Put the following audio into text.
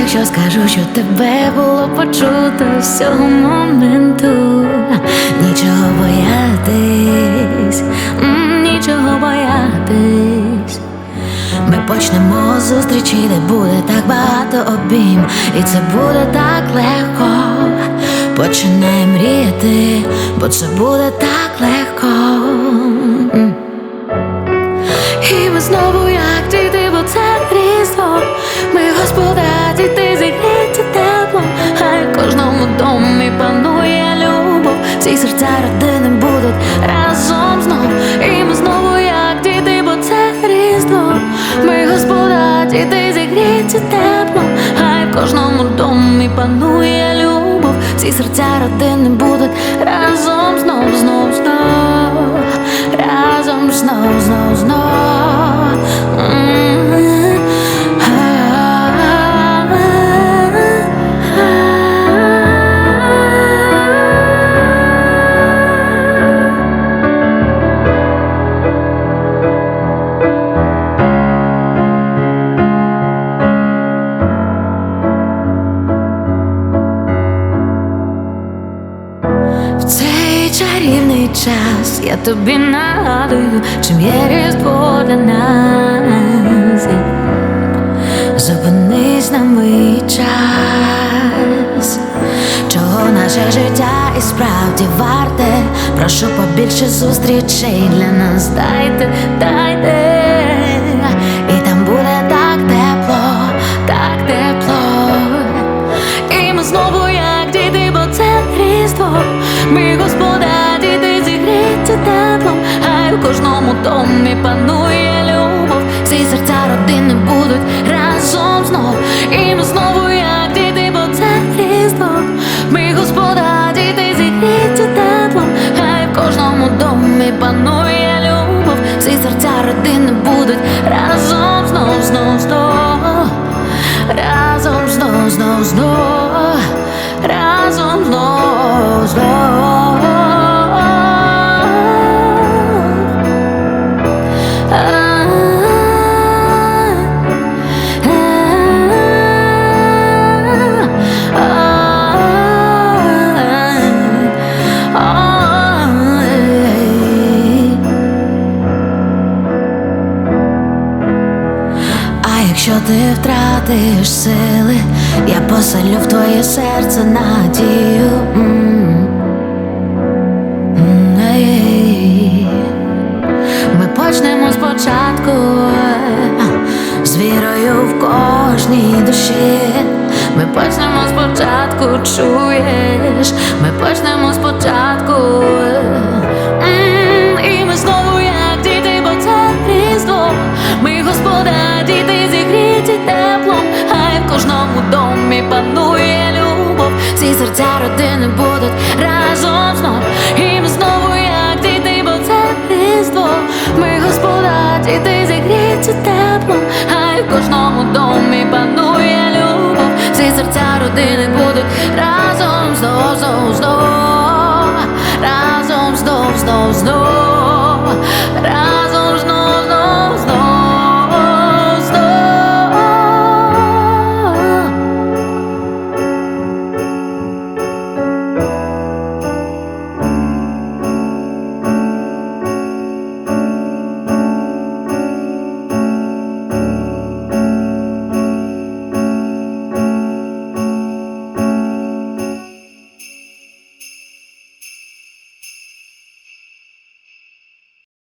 якщо скажу, що тебе було почуто з цього моменту, нічого боятись, нічого боятись. Ми почнемо зустрічі, де буде так багато обійм, і це буде так легко. Починай мріяти, бо це буде так Ці серця родини будуть разом знов. І ми знову як діти, бо це різдво. Ми господа, діти зігріться тепло, Хай в кожному домі панує любов. Всі серця родини будуть разом знов я тобі нагадую, чим є різдво для нас. Зупинись на мій час, чого наше життя і справді варте. Прошу побільше зустрічей для нас. Дайте, дайте, знову як діти, бо це різдво Хай у кожному домі панує любов. Всі серця родини будуть разом знов. І ми знову як діти, бо це різдво. Ми господа, діти зігріться теплом. Хай в кожному домі панує любов. Всі серця родини будуть разом знов, знов, знов. Разом знов, знов, знов, ти втратиш сили, я посилю в твоє серце надію. Ми почнемо спочатку з вірою в кожній душі. Ми почнемо спочатку, чуєш? Ми почнемо спочатку. кожному домі панує любов, всі серця родини будуть разом знов. І ми знову як діти, бо це різдво. Ми господа, діти зігріться тепло. Хай в кожному домі панує любов, всі серця родини будуть разом знов, знов, знов, разом знов, знов, знов.